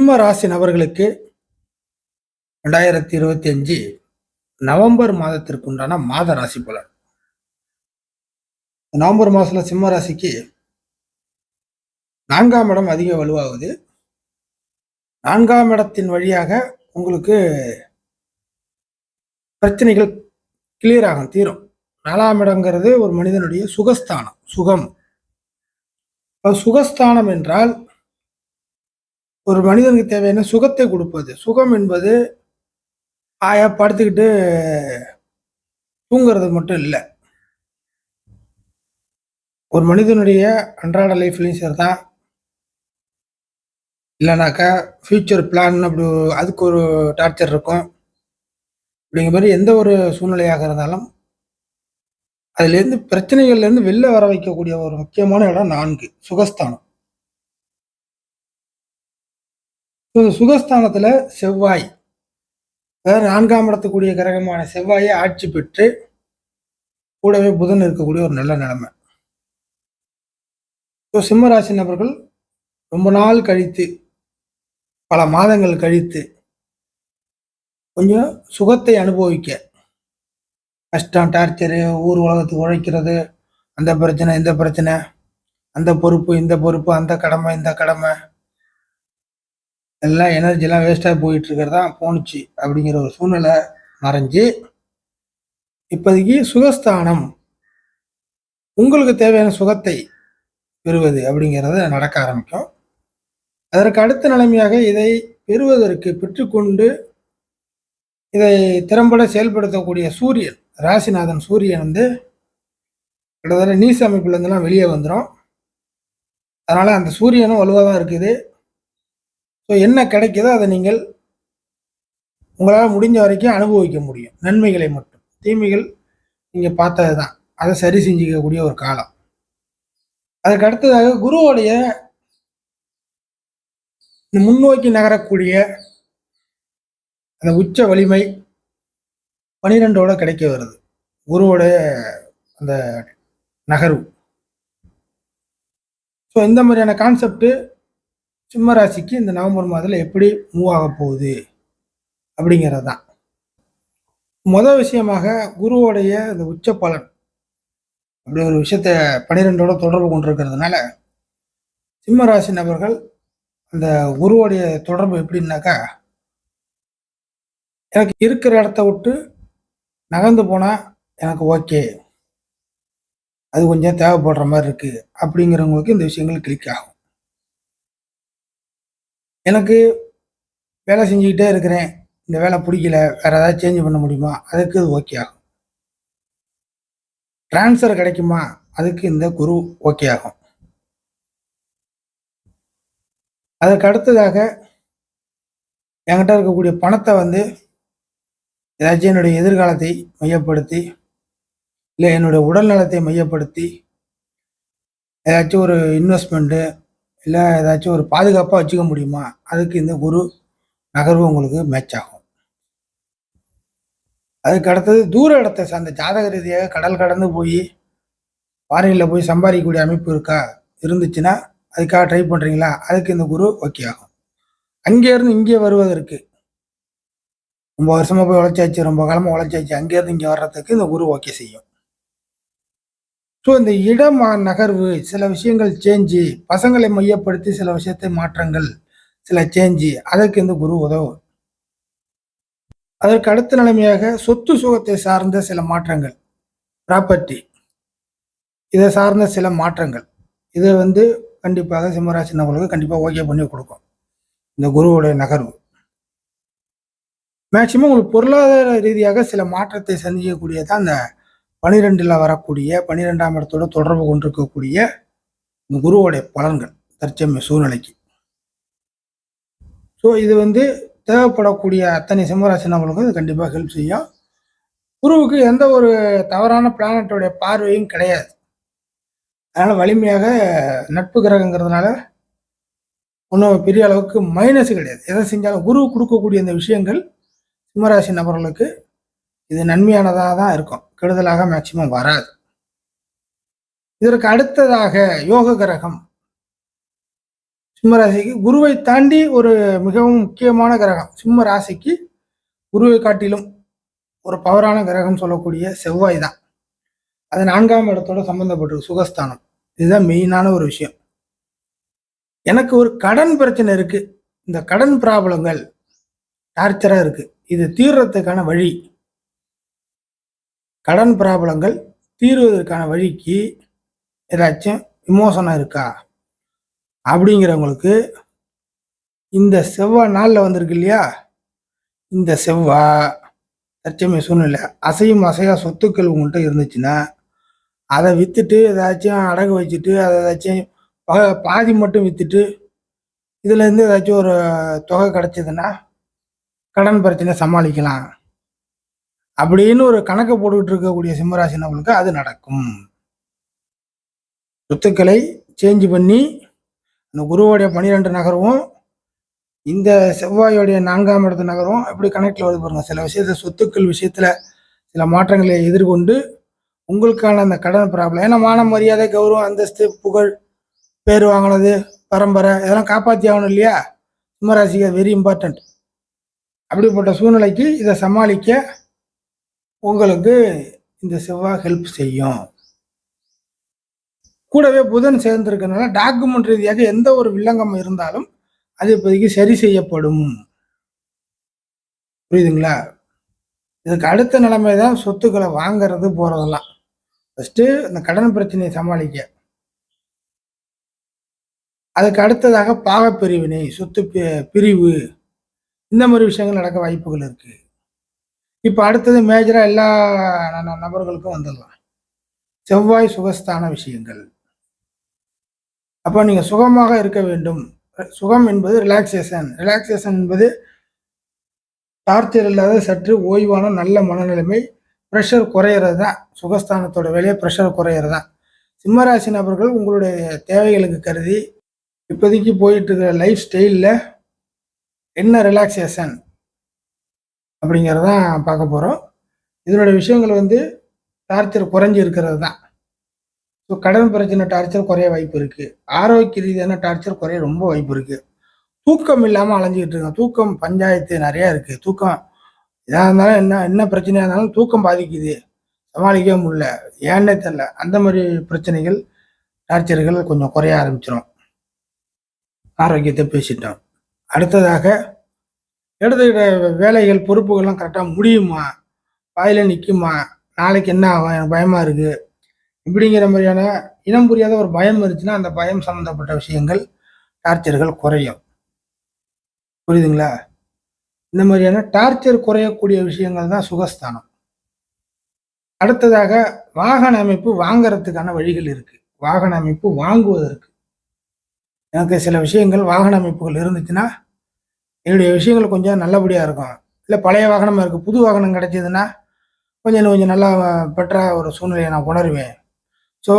சிம்ம ராசி நபர்களுக்கு ரெண்டாயிரத்தி இருபத்தி அஞ்சு நவம்பர் மாதத்திற்கு உண்டான மாத ராசி பலன். நவம்பர் மாதத்தில் சிம்ம ராசிக்கு நான்காம் இடம் அதிக வலுவாகுது. நான்காம் இடத்தின் வழியாக உங்களுக்கு பிரச்சனைகள் கிளியர் ஆகும் தீரும். நாலாம் இடங்கிறது ஒரு மனிதனுடைய சுகஸ்தானம் சுகம். சுகஸ்தானம் என்றால் ஒரு மனிதனுக்கு தேவையான சுகத்தை கொடுப்பது. சுகம் என்பது ஆயா படுத்துக்கிட்டு தூங்குறது மட்டும் இல்லை. ஒரு மனிதனுடைய அன்றாட லைஃப்லையும் சரி தான் இல்லைனாக்கா ஃப்யூச்சர் பிளான் அப்படி அதுக்கு ஒரு டார்ச்சர் இருக்கும். அப்படிங்கிற மாதிரி எந்த ஒரு சூழ்நிலையாக இருந்தாலும் அதுலேருந்து பிரச்சனைகள்லேருந்து வெளில வர வைக்கக்கூடிய ஒரு முக்கியமான இடம் நான்கு சுகஸ்தானம். இந்த சுகஸ்தானத்தில் செவ்வாய் அதாவது நான்காம் இடத்துக்குரிய கிரகமான செவ்வாயை ஆட்சி பெற்று கூடவே புதன் இருக்கக்கூடிய ஒரு நல்ல நிலைமை. ஸோ சிம்மராசி நபர்கள் ரொம்ப நாள் கழித்து பல மாதங்கள் கழித்து கொஞ்சம் சுகத்தை அனுபவிக்க கஷ்டம் டார்ச்சரு ஊர் உலகத்துக்கு உழைக்கிறது அந்த பிரச்சனை இந்த பிரச்சனை அந்த பொறுப்பு இந்த பொறுப்பு அந்த கடமை இந்த கடமை எல்லாம் எனர்ஜிலாம் வேஸ்ட்டாக போயிட்டு இருக்கிறதா போணுச்சு அப்படிங்கிற ஒரு சூழ்நிலை மறைஞ்சு இப்போதைக்கு சுகஸ்தானம் உங்களுக்கு தேவையான சுகத்தை பெறுவது அப்படிங்கிறத நடக்க ஆரம்பிக்கும். அதற்கு அடுத்த நிலைமையாக இதை பெறுவதற்கு பெற்றுக்கொண்டு இதை திறம்பட செயல்படுத்தக்கூடிய சூரியன் ராசிநாதன் சூரியன் வந்து கிட்டத்தட்ட நீச அமைப்புலேருந்துலாம் வெளியே வந்துடும் அதனால் அந்த சூரியனும் வலுவாக தான் இருக்குது. ஸோ என்ன கிடைக்குதோ அதை நீங்கள் உங்களால் முடிஞ்ச வரைக்கும் அனுபவிக்க முடியும். நன்மைகளை மட்டும். தீமைகள் நீங்கள் பார்த்தது தான் அதை சரி செஞ்சுக்கக்கூடிய ஒரு காலம். அதுக்கு அடுத்ததாக குருவோடைய இந்த முன்னோக்கி நகரக்கூடிய அந்த உச்ச வலிமை பனிரெண்டோட கிடைக்க வருது. குருவோடைய அந்த நகர்வு. ஸோ இந்த மாதிரியான கான்செப்ட்டு சிம்ம ராசிக்கு இந்த நவம்பர் மாதத்தில் எப்படி மூவ் ஆக போகுது அப்படிங்கிறது தான் முதல் விஷயமாக குருவோடைய இந்த உச்ச பலன் அப்படி ஒரு விஷயத்த பனிரெண்டோட தொடர்பு கொண்டிருக்கிறதுனால சிம்ம ராசி நபர்கள் அந்த குருவோடைய தொடர்பு எப்படின்னாக்கா எனக்கு இருக்கிற இடத்த விட்டு நகர்ந்து போனால் எனக்கு ஓகே அது கொஞ்சம் தேவைப்படுற மாதிரி இருக்குது அப்படிங்கிறவங்களுக்கு இந்த விஷயங்கள் கிளிக் ஆகும். எனக்கு வேலை செஞ்சுக்கிட்டே இருக்கிறேன். இந்த வேலை பிடிக்கல. வேற ஏதாவது சேஞ்ச் பண்ண முடியுமா? அதுக்கு இது ஓகே ஆகும். ட்ரான்ஸ்ஃபர் கிடைக்குமா? அதுக்கு இந்த குரு ஓகே ஆகும். அதற்கு அடுத்ததாக என்கிட்ட இருக்கக்கூடிய பணத்தை வந்து ஏதாச்சும் என்னுடைய எதிர்காலத்தை மையப்படுத்தி இல்லை என்னுடைய உடல் நலத்தை மையப்படுத்தி ஏதாச்சும் ஒரு இன்வெஸ்ட்மெண்ட்டு இல்லை ஏதாச்சும் ஒரு பாதுகாப்பாக வச்சுக்க முடியுமா? அதுக்கு இந்த குரு நகர்வு உங்களுக்கு மேட்ச் ஆகும். அதுக்கு அடுத்தது தூர இடத்தை சார்ந்த ஜாதக ரீதியாக கடல் கடந்து போய் ஃபாரினில் போய் சம்பாதிக்கக்கூடிய அமைப்பு இருக்கா? இருந்துச்சுன்னா அதுக்காக ட்ரை பண்ணுறீங்களா அதுக்கு இந்த குரு ஓகே ஆகும். அங்கேருந்து இங்கே வருவதற்கு ரொம்ப வருஷமாக போய் உழைச்சாச்சு ரொம்ப காலமாக உழைச்சாச்சு அங்கேருந்து இங்கே வர்றதுக்கு இந்த குரு ஓகே செய்யும். ஸோ இந்த இடம் நகர்வு சில விஷயங்கள் சேஞ்சு பசங்களை மையப்படுத்தி சில விஷயத்தை மாற்றங்கள் சில சேஞ்சு அதற்கு இந்த குரு உதவும். அதற்கு அடுத்த நிலைமையாக சொத்து சுகத்தை சார்ந்த சில மாற்றங்கள் ப்ராப்பர்ட்டி இதை சார்ந்த சில மாற்றங்கள். இதை வந்து கண்டிப்பாக சிம்மராசி நபர்களுக்கு கண்டிப்பாக ஓகே பண்ணி கொடுக்கும். இந்த குருவுடைய நகர்வு. மேக்சிமம் உங்களுக்கு பொருளாதார ரீதியாக சில மாற்றத்தை சந்திக்கக்கூடியதான் அந்த பனிரெண்டில் வரக்கூடிய பன்னிரெண்டாம் இடத்தோட தொடர்பு கொண்டிருக்கக்கூடிய இந்த குருவோடைய பலன்கள் தற்சமய சூழ்நிலைக்கு. ஸோ இது வந்து தேவைப்படக்கூடிய அத்தனை சிம்மராசினவர்களுக்கும் இது கண்டிப்பாக ஹெல்ப் செய்யும். குருவுக்கு எந்த ஒரு தவறான பிளானட்டோடைய பார்வையும் கிடையாது. அதனால் வலிமையாக நட்பு கிரகங்கிறதுனால ஒன்றும் பெரிய அளவுக்கு மைனஸ் கிடையாது. எதை செஞ்சாலும் குரு கொடுக்கக்கூடிய இந்த விஷயங்கள் சிம்மராசி நபர்களுக்கு இது நன்மையானதாக தான் இருக்கும். கெடுதலாக மேக்சிமம் வராது. இதற்கு அடுத்ததாக யோக கிரகம். சிம்ம ராசிக்கு குருவை தாண்டி ஒரு மிகவும் முக்கியமான கிரகம். சிம்ம ராசிக்கு குருவை காட்டிலும் ஒரு பவரான கிரகம் சொல்லக்கூடிய செவ்வாய் தான். அது நான்காம் இடத்தோட சம்பந்தப்பட்டிருக்கு சுகஸ்தானம். இதுதான் மெயினான ஒரு விஷயம். எனக்கு ஒரு கடன் பிரச்சனை இருக்கு. இந்த கடன் ப்ராப்ளங்கள் டார்ச்சராக இருக்கு. இது தீர்றதுக்கான வழி கடன் ப்ராப்ளங்கள் தீர்வதற்கான வழிக்கு ஏதாச்சும் விமோசனம் இருக்கா? அப்படிங்கிறவங்களுக்கு இந்த செவ்வாய் நாளில் வந்திருக்கு இல்லையா? இந்த செவ்வாய் தற்சமய சூழ்நிலை. அசையும் அசையா சொத்துக்கள் உங்கள்கிட்ட இருந்துச்சுன்னா அதை விற்றுட்டு ஏதாச்சும் அடகு வச்சுட்டு அதை ஏதாச்சும் பாதி மட்டும் விற்றுட்டு இதுலேருந்து ஏதாச்சும் ஒரு தொகை கிடச்சிதுன்னா கடன் பிரச்சனை சமாளிக்கலாம். அப்படின்னு ஒரு கணக்கை போட்டுக்கிட்டு இருக்கக்கூடிய சிம்மராசினவங்களுக்கு அது நடக்கும். சொத்துக்களை சேஞ்ச் பண்ணி அந்த குருவோடைய பன்னிரெண்டு நகரவும் இந்த செவ்வாயோடைய நான்காம் இடத்து நகரம் எப்படி கனெக்டில் வருது பாருங்கள் சில விஷயத்த சொத்துக்கள் விஷயத்தில் சில மாற்றங்களை எதிர்கொண்டு உங்களுக்கான அந்த கடன் ப்ராப்ளம் ஏன்னா மான மரியாதை கௌரவம் அந்தஸ்து புகழ் பேர் வாங்கினது பரம்பரை இதெல்லாம் காப்பாற்றி ஆகணும் இல்லையா? சிம்மராசிக்கு வெரி இம்பார்ட்டண்ட் அப்படிப்பட்ட சூழ்நிலைக்கு இதை சமாளிக்க உங்களுக்கு இந்த செவ்வாய் ஹெல்ப் செய்யும். கூடவே புதன் சேர்ந்திருக்கிறதுனால டாக்குமெண்ட் ரீதியாக எந்த ஒரு வில்லங்கம் இருந்தாலும் அது இப்போதைக்கு சரி செய்யப்படும். புரியுதுங்களா? இதுக்கு அடுத்த நிலைமை தான் சொத்துக்களை வாங்குறது போகிறதெல்லாம் ஃபஸ்ட்டு இந்த கடன் பிரச்சனையை சமாளிக்க. அதுக்கு அடுத்ததாக பாகப்பிரிவினை சொத்து பி- பிரிவு. இந்த மாதிரி விஷயங்கள் நடக்க வாய்ப்புகள் இருக்குது இப்போ அடுத்தது மேஜராக எல்லா நபர்களுக்கும் வந்துடலாம். செவ்வாய் சுகஸ்தான விஷயங்கள். அப்போ நீங்கள் சுகமாக இருக்க வேண்டும். சுகம் என்பது ரிலாக்ஸேஷன் ரிலாக்ஸேஷன் என்பது டார்ச்சர் இல்லாத சற்று ஓய்வான நல்ல மனநிலைமை. ப்ரெஷர் குறையிறது தான் சுகஸ்தானத்தோட வேலையை ப்ரெஷர் குறையிறது தான் சிம்மராசி நபர்கள் உங்களுடைய தேவைகளுக்கு கருதி இப்போதைக்கு போயிட்டு இருக்கிற லைஃப் ஸ்டைலில் என்ன ரிலாக்ஸேஷன் அப்படிங்கிறதான் பார்க்க போகிறோம் இதனுடைய விஷயங்கள் வந்து டார்ச்சர் குறைஞ்சி இருக்கிறது தான். ஸோ கடன் பிரச்சனை டார்ச்சர் குறைய வாய்ப்பு இருக்குது ஆரோக்கிய ரீதியான டார்ச்சர் குறைய ரொம்ப வாய்ப்பு இருக்குது தூக்கம் இல்லாமல் அலைஞ்சிக்கிட்டு இருக்கோம். தூக்கம் பஞ்சாயத்து நிறையா இருக்குது தூக்கம் எதாக இருந்தாலும் என்ன என்ன பிரச்சனையாக இருந்தாலும் தூக்கம் பாதிக்குது. சமாளிக்க முடியல. ஏன்னே தெரில அந்த மாதிரி பிரச்சனைகள் டார்ச்சர்கள் கொஞ்சம் குறைய ஆரம்பிச்சிடும் ஆரோக்கியத்தை பேசிட்டோம். அடுத்ததாக எடுத்துக்கிட்ட வேலைகள் பொறுப்புகள்லாம் கரெக்டாக முடியுமா? வாயில் நிற்குமா நாளைக்கு என்ன ஆகும்? எனக்கு பயமாக இருக்குது இப்படிங்கிற மாதிரியான இனம் புரியாத ஒரு பயம் இருந்துச்சுன்னா அந்த பயம் சம்மந்தப்பட்ட விஷயங்கள் டார்ச்சர்கள் குறையும். புரியுதுங்களா? இந்த மாதிரியான டார்ச்சர் குறையக்கூடிய விஷயங்கள் தான் சுகஸ்தானம். அடுத்ததாக வாகன அமைப்பு வாங்கறதுக்கான வழிகள் இருக்குது வாகன அமைப்பு வாங்குவதற்கு. எனக்கு சில விஷயங்கள் வாகன அமைப்புகள் இருந்துச்சுன்னா என்னுடைய விஷயங்கள் கொஞ்சம் நல்லபடியாக இருக்கும். இல்லை பழைய வாகனமாக இருக்குது புது வாகனம் கிடைச்சதுன்னா கொஞ்சம் இன்னும் கொஞ்சம் நல்லா பெற்ற ஒரு சூழ்நிலையை நான் உணர்வேன். ஸோ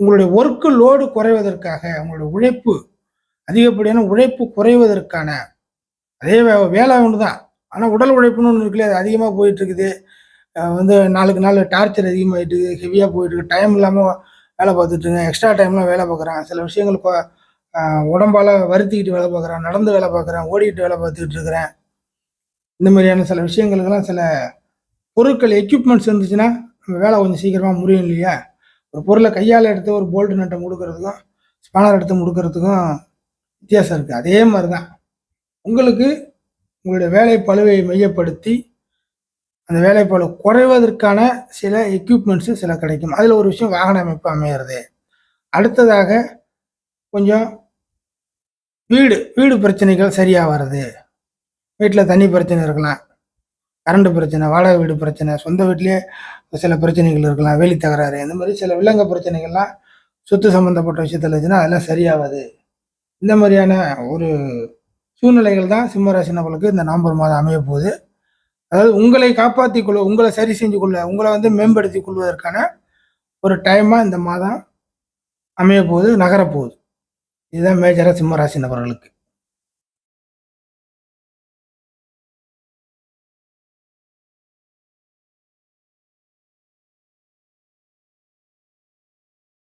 உங்களுடைய ஒர்க்கு லோடு குறைவதற்காக உங்களுடைய உழைப்பு அதிகப்படியான உழைப்பு குறைவதற்கான அதே வே- வேலை ஒன்று தான் ஆனால் உடல் உழைப்புன்னு ஒன்று இருக்குல்ல அது அதிகமாக போயிட்டுருக்குது. வந்து நாளுக்கு நாள் டார்ச்சர் அதிகமாகிட்டு ஹெவியாக போயிட்டுருக்கு. டைம் இல்லாமல் வேலை பார்த்துட்டு எக்ஸ்ட்ரா டைம்லாம் வேலை பார்க்குறேன் சில விஷயங்கள் உடம்பால் வருத்திக்கிட்டு வேலை பார்க்குறேன் நடந்து வேலை பார்க்குறேன் ஓடிக்கிட்டு வேலை பார்த்துக்கிட்டு இருக்கிறேன். இந்த மாதிரியான சில விஷயங்களுக்கெல்லாம் சில பொருட்கள் எக்யூப்மெண்ட்ஸ் இருந்துச்சுன்னா நம்ம வேலை கொஞ்சம் சீக்கிரமாக முடியும் இல்லையா? ஒரு பொருளை கையால் எடுத்து ஒரு போல்ட் நட்டை முடுக்கிறதுக்கும் ஸ்பானர் எடுத்து முடுக்கிறதுக்கும் வித்தியாசம் இருக்குது அதே மாதிரி தான் உங்களுக்கு உங்களுடைய வேலை பழுவை மையப்படுத்தி அந்த வேலைப்பளு குறைவதற்கான சில எக்யூப்மெண்ட்ஸு சில கிடைக்கும். அதில் ஒரு விஷயம் வாகன அமைப்பு அமையிறது. அடுத்ததாக கொஞ்சம் வீடு வீடு பிரச்சனைகள் சரியாக வருது. வீட்டில் தண்ணி பிரச்சனை இருக்கலாம். கரண்ட் பிரச்சனை வாடகை வீடு பிரச்சனை சொந்த வீட்லேயே சில பிரச்சனைகள் இருக்கலாம். வேலி தகராறு இந்த மாதிரி சில விலங்கு பிரச்சனைகள்லாம் சொத்து சம்மந்தப்பட்ட விஷயத்தில் இருந்துச்சுன்னா அதெல்லாம் சரியாகாது. இந்த மாதிரியான ஒரு சூழ்நிலைகள் தான் சிம்மராசி நபர்களுக்கு இந்த நவம்பர் மாதம் அமைய போகுது. அதாவது உங்களை காப்பாற்றி கொள்ள உங்களை சரி செஞ்சு கொள்ள உங்களை வந்து மேம்படுத்திக் கொள்வதற்கான ஒரு டைமாக இந்த மாதம் அமைய போகுது நகரப்போகுது இதுதான் மேஜராக சிம்மராசி நபர்களுக்கு.